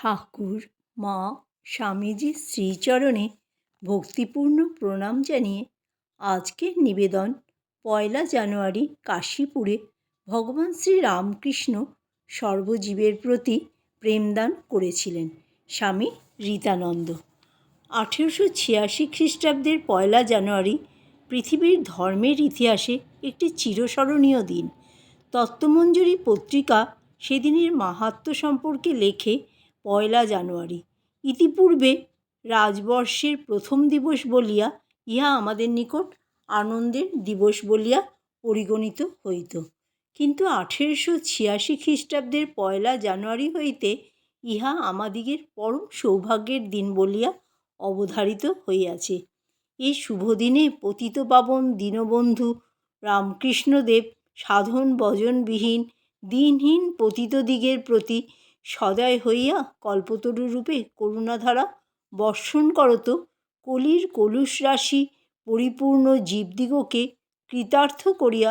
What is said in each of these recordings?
ঠাকুর, মা স্বামীজির শ্রীচরণে ভক্তিপূর্ণ প্রণাম জানিয়ে আজকের নিবেদন পয়লা জানুয়ারি কাশীপুরে ভগবান শ্রী রামকৃষ্ণ সর্বজীবের প্রতি প্রেমদান করেছিলেন স্বামী রীতানন্দ। আঠেরোশো ছিয়াশি খ্রিস্টাব্দের পয়লা জানুয়ারি পৃথিবীর ধর্মের ইতিহাসে একটি চিরস্মরণীয় দিন। তত্ত্বমঞ্জুরি পত্রিকা সেদিনের মাহাত্ম্য সম্পর্কে লেখে পয়লা জানুয়ারি। ইতিপূর্বে রাজবর্ষের প্রথম দিবস বলিয়া ইহা আমাদের নিকট আনন্দের দিবস বলিয়া পরিগণিত হইত। কিন্তু আঠেরোশো ছিয়াশি খ্রিস্টাব্দের পয়লা জানুয়ারি হইতে ইহা আমাদিগের পরম সৌভাগ্যের দিন বলিয়া অবধারিত হইয়াছে। এই শুভদিনে পতিতপাবন দীনবন্ধু রামকৃষ্ণদেব সাধন ভজনবিহীন দিনহীন পতিতদিগের প্রতি সদয় হইয়া কল্পতরু রূপে করুণাধারা বর্ষণ করত কলির কলুষ রাশি পরিপূর্ণ জীবদিগকে কৃতার্থ করিয়া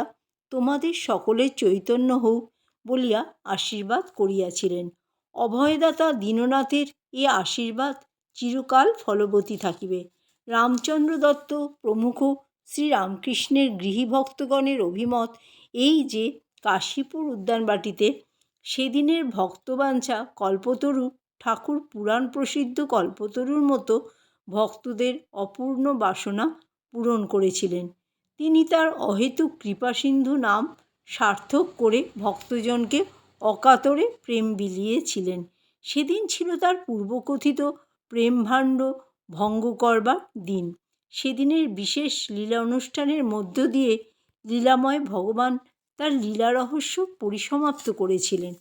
তোমাদের সকলের চৈতন্য হোক বলিয়া আশীর্বাদ করিয়াছিলেন। অভয়দাতা দীননাথের এ আশীর্বাদ চিরকাল ফলবতী থাকিবে। রামচন্দ্র দত্ত প্রমুখ শ্রীরামকৃষ্ণের গৃহীভক্তগণের অভিমত এই যে কাশীপুর উদ্যানবাটিতে সেদিনের ভক্তবাঞ্ছা কল্পতরু ঠাকুর পুরাণ প্রসিদ্ধ কল্পতরুর মতো ভক্তদের অপূর্ণ বাসনা পূরণ করেছিলেন। তিনি তার অহেতুক কৃপাসিন্ধু নাম সার্থক করে ভক্তজনকে অকাতরে প্রেম বিলিয়েছিলেন। সেদিন ছিল তার পূর্বকথিত প্রেমভাণ্ড ভঙ্গ করবার দিন। সেদিনের বিশেষ লীলা অনুষ্ঠানের মধ্য দিয়ে লীলাময় ভগবান তার লীলা রহস্য পরিসমাপ্ত করেছিলেন।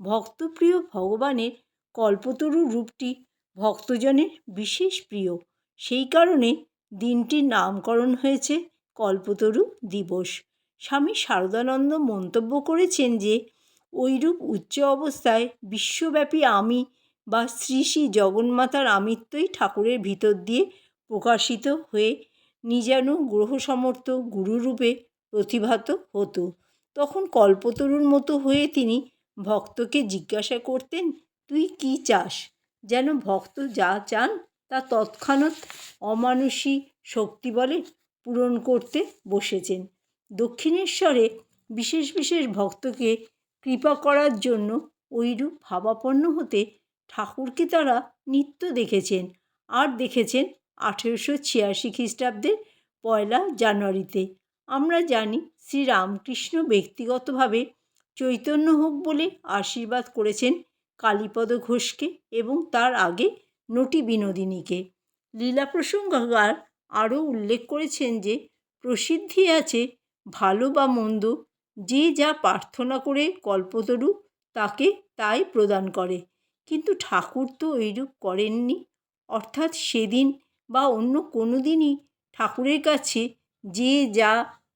ভক্তপ্রিয় ভগবানের কল্পতরু রূপটি ভক্তজনের বিশেষ প্রিয়। সেই কারণে দিনটির নামকরণ হয়েছে কল্পতরু দিবস। স্বামী শারদানন্দ মন্তব্য করেছেন যে ওইরূপ উচ্চ অবস্থায় বিশ্বব্যাপী আমি বা শ্রী শ্রী জগন্মাতার আমিত্বই ঠাকুরের ভিতর দিয়ে প্রকাশিত হয়ে নিজানুগ্রহ সমর্থ গুরুরূপে প্রতিভাত হতো। তখন কল্পতরুর মতো হয়ে তিনি ভক্তকে জিজ্ঞাসা করতেন, তুই কী চাস? যেন ভক্ত যা চান তা তৎক্ষণাৎ অমানুষী শক্তি বলে পূরণ করতে বসেছেন। দক্ষিণেশ্বরে বিশেষ বিশেষ ভক্তকে কৃপা করার জন্য ওইরূপ ভাবাপন্ন হতে ঠাকুরকে তারা নিত্য দেখেছেন আর দেখেছেন আঠেরোশো ছিয়াশি খ্রিস্টাব্দের পয়লা জানুয়ারিতে। আমরা জানি শ্রীরামকৃষ্ণ ব্যক্তিগতভাবে চৈতন্য হোক বলে আশীর্বাদ করেছেন কালীপদ ঘোষকে এবং তার আগে নটি বিনোদিনীকে। লীলা প্রসঙ্গকার আরও উল্লেখ করেছেন যে, প্রসিদ্ধি আছে ভালো বা মন্দ, যে যা প্রার্থনা করে কল্পতরু তাকে তাই প্রদান করে। কিন্তু ঠাকুর তো ওইরূপ করেননি, অর্থাৎ সেদিন বা অন্য কোনো দিনই ঠাকুরের কাছে যে যা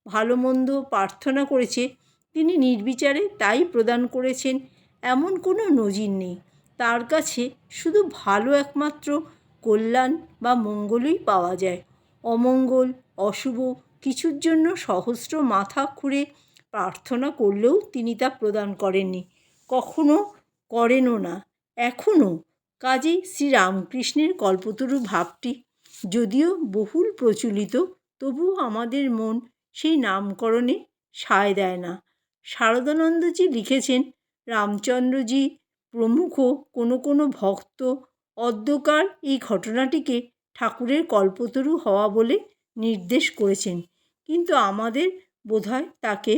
ভালো মন্দ প্রার্থনা করেছে, তিনি নির্বিচারে তাই প্রদান করেছেন, এমন কোনো নজির নেই। তার কাছে শুধু ভালো একমাত্র কল্যাণ বা মঙ্গলই পাওয়া যায়। অমঙ্গল, অশুভ কিছুর জন্য সহস্র মাথা খুঁড়ে প্রার্থনা করলেও তিনি তা প্রদান করেননি। কখনো করেনও না। এখনও কাজেই শ্রীরামকৃষ্ণের কল্পতরু ভাবটি যদিও বহুল প্রচলিত, তবুও আমাদের মন সেই নামকরণে সায় দেয় না। শারদানন্দজি লিখেছেন, রামচন্দ্রজি প্রমুখ কোনো কোনো ভক্ত অদ্যকার এই ঘটনাটিকে ঠাকুরের কল্পতরু হওয়া বলে নির্দেশ করেছেন। কিন্তু আমাদের বোধহয় তাকে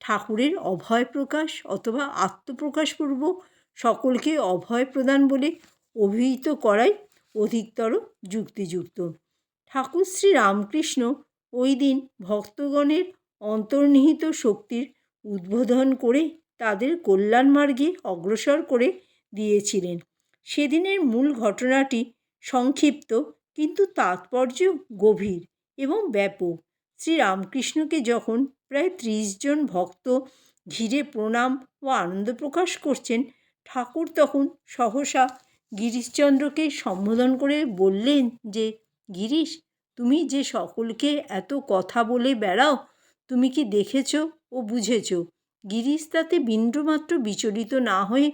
ঠাকুরের অভয় প্রকাশ অথবা আত্মপ্রকাশপূর্বক সকলকে অভয় প্রদান বলে অভিহিত করাই অধিকতর যুক্তিযুক্ত। ঠাকুর শ্রী রামকৃষ্ণ ওই দিন ভক্তগণের অন্তর্নিহিত শক্তির উদ্বোধন করে তাদের কল্যাণ মার্গে অগ্রসর করে দিয়েছিলেন। সেদিনের মূল ঘটনাটি সংক্ষিপ্ত কিন্তু তাৎপর্য গভীর এবং ব্যাপক। শ্রীরামকৃষ্ণকে যখন প্রায় ত্রিশ জন ভক্ত ঘিরে প্রণাম ও আনন্দ প্রকাশ করছেন, ঠাকুর তখন সহসা গিরিশচন্দ্রকে সম্বোধন করে বললেন যে, গিরিশ তুমি যে সকলকে এত কথা বলে বেড়াও, তুমি কি দেখেছ ও বুঝেছ? গিরিশ তাতে বিন্দুমাত্র বিচলিত না হয়ে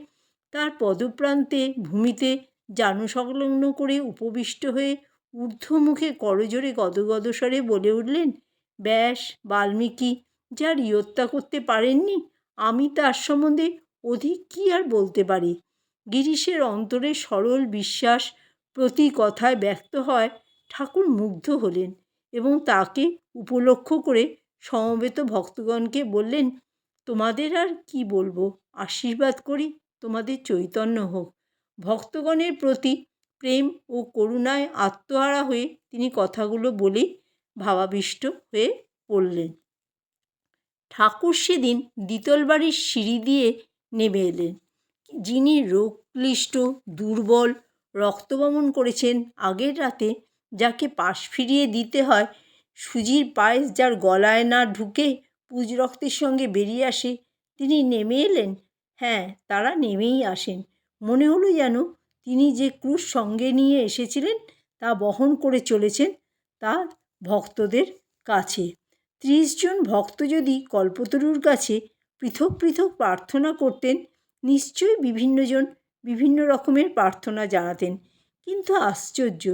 তার পদপ্রান্তে ভূমিতে জানু সংলগ্ন করে উপবিষ্ট হয়ে ঊর্ধ্বমুখে করজোরে গদগদ স্বরে বলে উঠলেন, ব্যাস, বাল্মীকি, যার ইয়ত্তা করতে পারেননি, আমি তার সম্বন্ধে অধিক কী আর বলতে পারি? গিরিশের অন্তরে সরল বিশ্বাস প্রতি কথায় ব্যক্ত হয় ঠাকুর মুগ্ধ হলেন এবং তাকে উপলক্ষ করে সমবেত ভক্তগণকে বললেন, তোমাদের আর কি বলব? আশীর্বাদ করি, তোমাদের চৈতন্য হোক। ভক্তগণের প্রতি প্রেম ও করুণায় আত্মহারা হয়ে তিনি কথাগুলো বলে ভাবাবিষ্ট হয়ে পড়লেন। ঠাকুর সেদিন দ্বিতল বাড়ির সিঁড়ি দিয়ে নেমে এলেন। যিনি রোগক্লিষ্ট, দুর্বল, রক্তবমন করেছেন, আগের রাতে যাকে পাশ ফিরিয়ে দিতে হয়, সুজির পায়েস যার গলায় না ঢুকে পুজ রক্তের সঙ্গে বেরিয়ে আসে, তিনি নেমে এলেন? হ্যাঁ তারা নেমেই আসেন। মনে হলো যেন তিনি যে ক্রুশ সঙ্গে নিয়ে এসেছিলেন, তা বহন করে চলেছেন তার ভক্তদের কাছে। ত্রিশ জন ভক্ত যদি কল্পতরুর কাছে পৃথক পৃথক প্রার্থনা করতেন, নিশ্চয়ই বিভিন্নজন বিভিন্ন রকমের প্রার্থনা জানাতেন। কিন্তু আশ্চর্য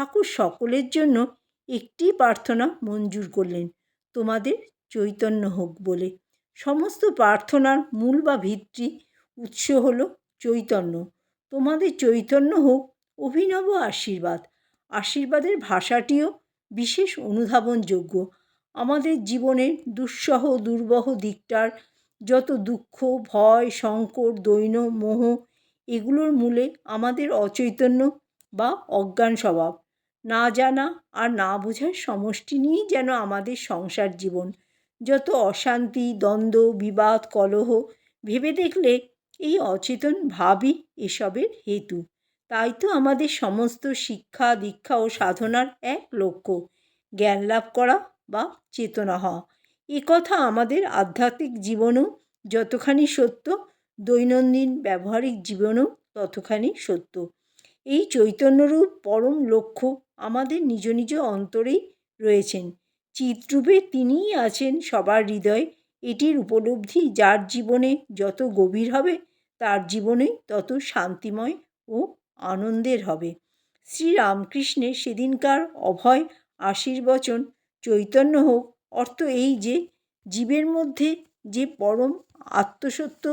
ঠাকুর সকলের জন্য একটি প্রার্থনা মঞ্জুর করলেন। তোমাদের চৈতন্য হোক বলে। সমস্ত প্রার্থনার মূল বা ভিত্তি উৎস হল চৈতন্য। তোমাদের চৈতন্য হোক, অভিনব আশীর্বাদ। আশীর্বাদের ভাষাটিও বিশেষ অনুধাবনযোগ্য। আমাদের জীবনের দুঃসহ দুর্বহ দিকটার যত দুঃখ, ভয়, সংকট, দৈন, মোহ, এগুলোর মূলে আমাদের অচৈতন্য বা অজ্ঞান স্বভাব। না জানা আর না বোঝার সমষ্টি নিয়েই যেন আমাদের সংসার জীবন। যত অশান্তি, দ্বন্দ্ব, বিবাদ, কলহ, ভেবে দেখলে এই অচেতন ভাবই এসবের হেতু। তাই তো আমাদের সমস্ত শিক্ষা, দীক্ষা ও সাধনার এক লক্ষ্য, জ্ঞান লাভ করা বা চেতনা হওয়া। এ কথা আমাদের আধ্যাত্মিক জীবনও যতখানি সত্য, দৈনন্দিন ব্যবহারিক জীবনও ততখানি সত্য। এই চৈতন্যরূপ পরম লক্ষ্য আমাদের নিজ নিজ অন্তরেই রয়েছেন। চিত্রূপে তিনিই আছেন সবার হৃদয়ে। এটির উপলব্ধি যার জীবনে যত গভীর হবে, তার জীবনে তত শান্তিময় ও আনন্দের হবে। শ্রীরামকৃষ্ণের সেদিনকার অভয় আশীর্বচন চৈতন্য হোক, অর্থ এই যে, জীবের মধ্যে যে পরম আত্মসত্য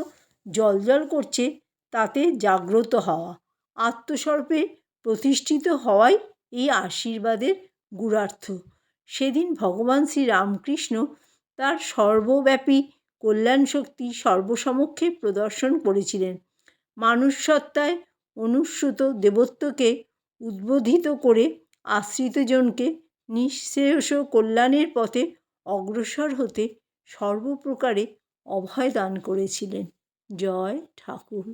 জলজল করছে, তাতে জাগ্রত হওয়া। আত্মস্বরূপে প্রতিষ্ঠিত হওয়াই এই আশীর্বাদের গূঢ়ার্থ সেদিন ভগবান শ্রীরামকৃষ্ণ তার সর্বব্যাপী কল্যাণ শক্তি সর্বসমক্ষে প্রদর্শন করেছিলেন। মানুষ সত্তায় অনুস্যুত দেবত্বকে উদ্বোধিত করে আশ্রিতজনকে নিঃশ্রেয়স কল্যাণের পথে অগ্রসর হতে সর্বপ্রকারে অভয় দান করেছিলেন। জয় ঠাকুর।